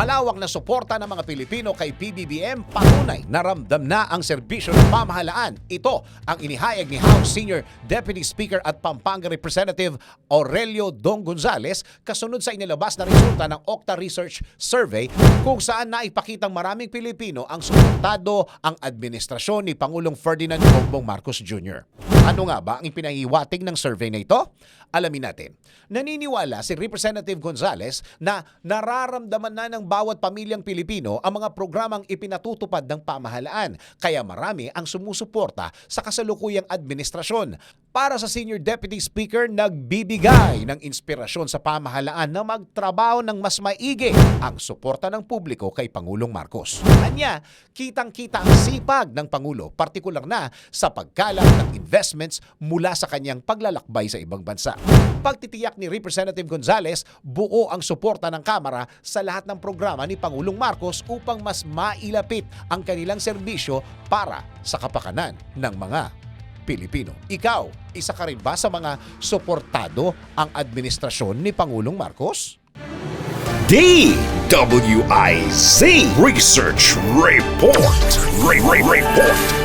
Malawak na suporta ng mga Pilipino kay PBBM patunay na ramdam na ang serbisyo ng pamahalaan. Ito ang inihayag ni House Senior Deputy Speaker at Pampanga Representative Aurelio Dong Gonzales kasunod sa inilabas na resulta ng Octa Research Survey kung saan naipakitang maraming Pilipino ang suportado ang administrasyon ni Pangulong Ferdinand Bongbong Marcos Jr. Ano nga ba ang ipinahiwatig ng survey na ito? Alamin natin. Naniniwala si Representative Gonzales na nararamdaman na ng bawat pamilyang Pilipino ang mga programang ipinatutupad ng pamahalaan kaya marami ang sumusuporta sa kasalukuyang administrasyon. Para sa Senior Deputy Speaker, nagbibigay ng inspirasyon sa pamahalaan na magtrabaho ng mas maigi ang suporta ng publiko kay Pangulong Marcos. Anya, kitang-kita ang sipag ng Pangulo, partikular na sa pagkalat ng investments mula sa kanyang paglalakbay sa ibang bansa. Pagtitiyak ni Representative Gonzales, buo ang suporta ng Kamara sa lahat ng programa ni Pangulong Marcos upang mas mailapit ang kanilang serbisyo para sa kapakanan ng mga Pilipino. Ikaw, isa ka rin ba sa mga suportado ang administrasyon ni Pangulong Marcos? DWIZ Research Report. Re- Re- Report.